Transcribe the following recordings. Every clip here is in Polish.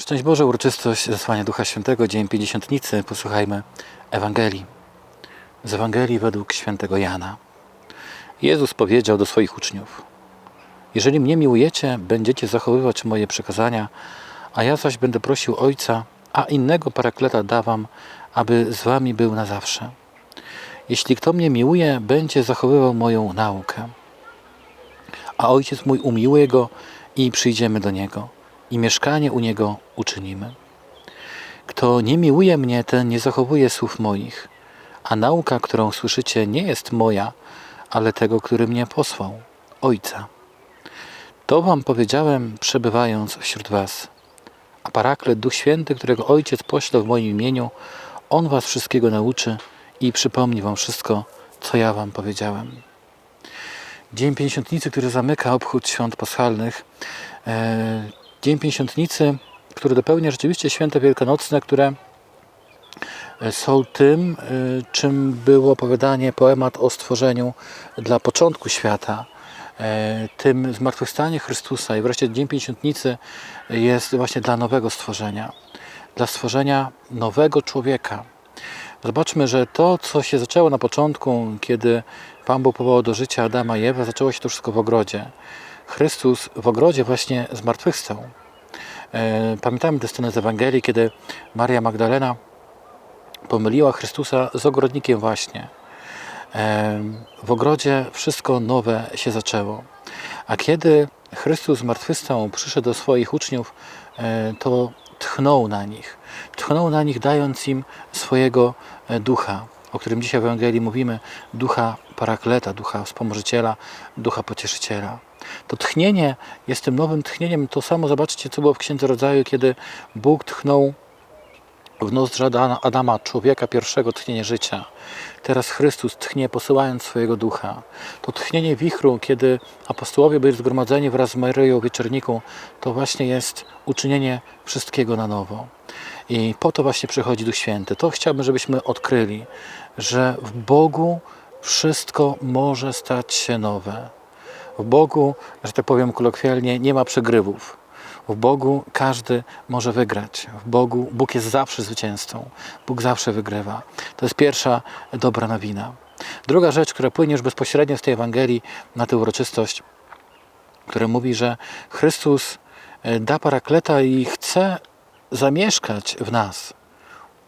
Szczęść Boże, uroczystość zesłania Ducha Świętego, dzień Pięćdziesiątnicy. Posłuchajmy Ewangelii. Z Ewangelii według świętego Jana. Jezus powiedział do swoich uczniów: Jeżeli mnie miłujecie, będziecie zachowywać moje przekazania, a ja zaś będę prosił Ojca, a innego parakleta dawam, aby z wami był na zawsze. Jeśli kto mnie miłuje, będzie zachowywał moją naukę. A Ojciec mój umiłuje go i przyjdziemy do niego i mieszkanie u niego uczynimy. Kto nie miłuje mnie, ten nie zachowuje słów moich, a nauka, którą słyszycie, nie jest moja, ale tego, który mnie posłał, Ojca. To wam powiedziałem, przebywając wśród was. A paraklet, Duch Święty, którego Ojciec pośle w moim imieniu, On was wszystkiego nauczy i przypomni wam wszystko, co ja wam powiedziałem. Dzień Pięćdziesiątnicy, który zamyka obchód świąt paschalnych. Dzień Pięćdziesiątnicy, który dopełnia rzeczywiście święta wielkanocne, które e, są tym, e, czym było opowiadanie, poemat o stworzeniu dla początku świata, e, tym zmartwychwstanie Chrystusa i wreszcie Dzień Pięćdziesiątnicy jest właśnie dla nowego stworzenia, dla stworzenia nowego człowieka. Zobaczmy, że to, co się zaczęło na początku, kiedy Pan Bóg powołał do życia Adama i Ewę, zaczęło się to wszystko w ogrodzie. Chrystus w ogrodzie właśnie zmartwychwstał. E, Pamiętamy tę scenę z Ewangelii, kiedy Maria Magdalena pomyliła Chrystusa z ogrodnikiem właśnie. E, W ogrodzie wszystko nowe się zaczęło. A kiedy Chrystus zmartwychwstał, przyszedł do swoich uczniów, e, to tchnął na nich. Tchnął na nich, dając im swojego ducha, o którym dzisiaj w Ewangelii mówimy, ducha parakleta, ducha wspomożyciela, ducha pocieszyciela. To tchnienie jest tym nowym tchnieniem. To samo zobaczcie, co było w Księdze Rodzaju, kiedy Bóg tchnął w nozdrza Adama- człowieka pierwszego tchnienie życia. Teraz Chrystus tchnie, posyłając swojego ducha. To tchnienie wichru, kiedy apostołowie byli zgromadzeni wraz z Maryją w wieczorniku, to właśnie jest uczynienie wszystkiego na nowo. I po to właśnie przychodzi Duch Święty. To chciałbym, żebyśmy odkryli, że w Bogu wszystko może stać się nowe. W Bogu, że tak powiem kolokwialnie, nie ma przegrywów. W Bogu każdy może wygrać. W Bogu Bóg jest zawsze zwycięzcą. Bóg zawsze wygrywa. To jest pierwsza dobra nowina. Druga rzecz, która płynie już bezpośrednio z tej Ewangelii na tę uroczystość, która mówi, że Chrystus e, da parakleta i chce zamieszkać w nas.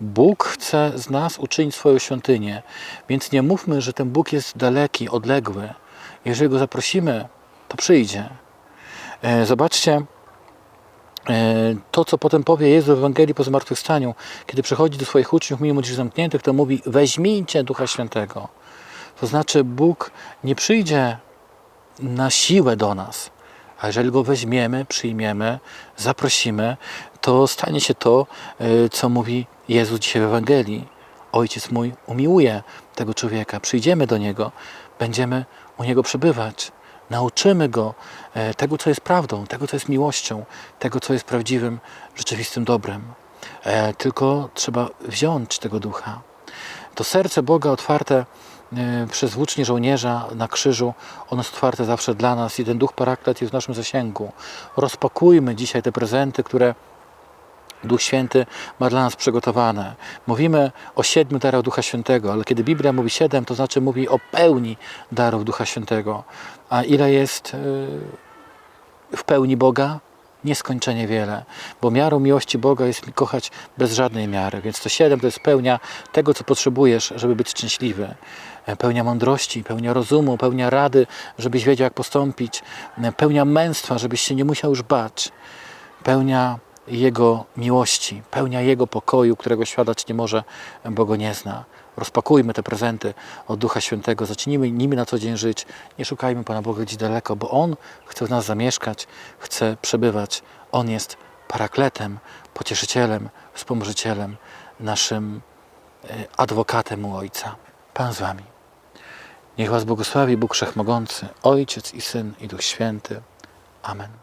Bóg chce z nas uczynić swoją świątynię, więc nie mówmy, że ten Bóg jest daleki, odległy. Jeżeli go zaprosimy, to przyjdzie. E, Zobaczcie, E, to, co potem powie Jezus w Ewangelii po zmartwychwstaniu, kiedy przychodzi do swoich uczniów mimo drzwi zamkniętych, to mówi weźmijcie Ducha Świętego. To znaczy Bóg nie przyjdzie na siłę do nas, a jeżeli Go weźmiemy, przyjmiemy, zaprosimy, to stanie się to, e, co mówi Jezus dzisiaj w Ewangelii. Ojciec mój umiłuje tego człowieka, przyjdziemy do Niego, będziemy u Niego przebywać. Nauczymy go e, tego, co jest prawdą, tego, co jest miłością, tego, co jest prawdziwym, rzeczywistym dobrem. E, Tylko trzeba wziąć tego ducha. To serce Boga otwarte e, przez włócznie żołnierza na krzyżu, ono jest otwarte zawsze dla nas i ten duch paraklet jest w naszym zasięgu. Rozpakujmy dzisiaj te prezenty, które Duch Święty ma dla nas przygotowane. Mówimy o siedmiu darach Ducha Świętego, ale kiedy Biblia mówi siedem, to znaczy mówi o pełni darów Ducha Świętego. A ile jest yy, w pełni Boga? Nieskończenie wiele, bo miarą miłości Boga jest kochać bez żadnej miary. Więc to siedem to jest pełnia tego, co potrzebujesz, żeby być szczęśliwy. E, Pełnia mądrości, pełnia rozumu, pełnia rady, żebyś wiedział, jak postąpić. E, Pełnia męstwa, żebyś się nie musiał już bać. Pełnia jego miłości, pełnia Jego pokoju, którego świadać nie może, bo Go nie zna. Rozpakujmy te prezenty od Ducha Świętego, zacznijmy nimi na co dzień żyć. Nie szukajmy Pana Boga gdzieś daleko, bo On chce w nas zamieszkać, chce przebywać. On jest parakletem, pocieszycielem, wspomożycielem, naszym e, adwokatem u Ojca. Pan z Wami. Niech Was błogosławi Bóg Wszechmogący, Ojciec i Syn i Duch Święty. Amen.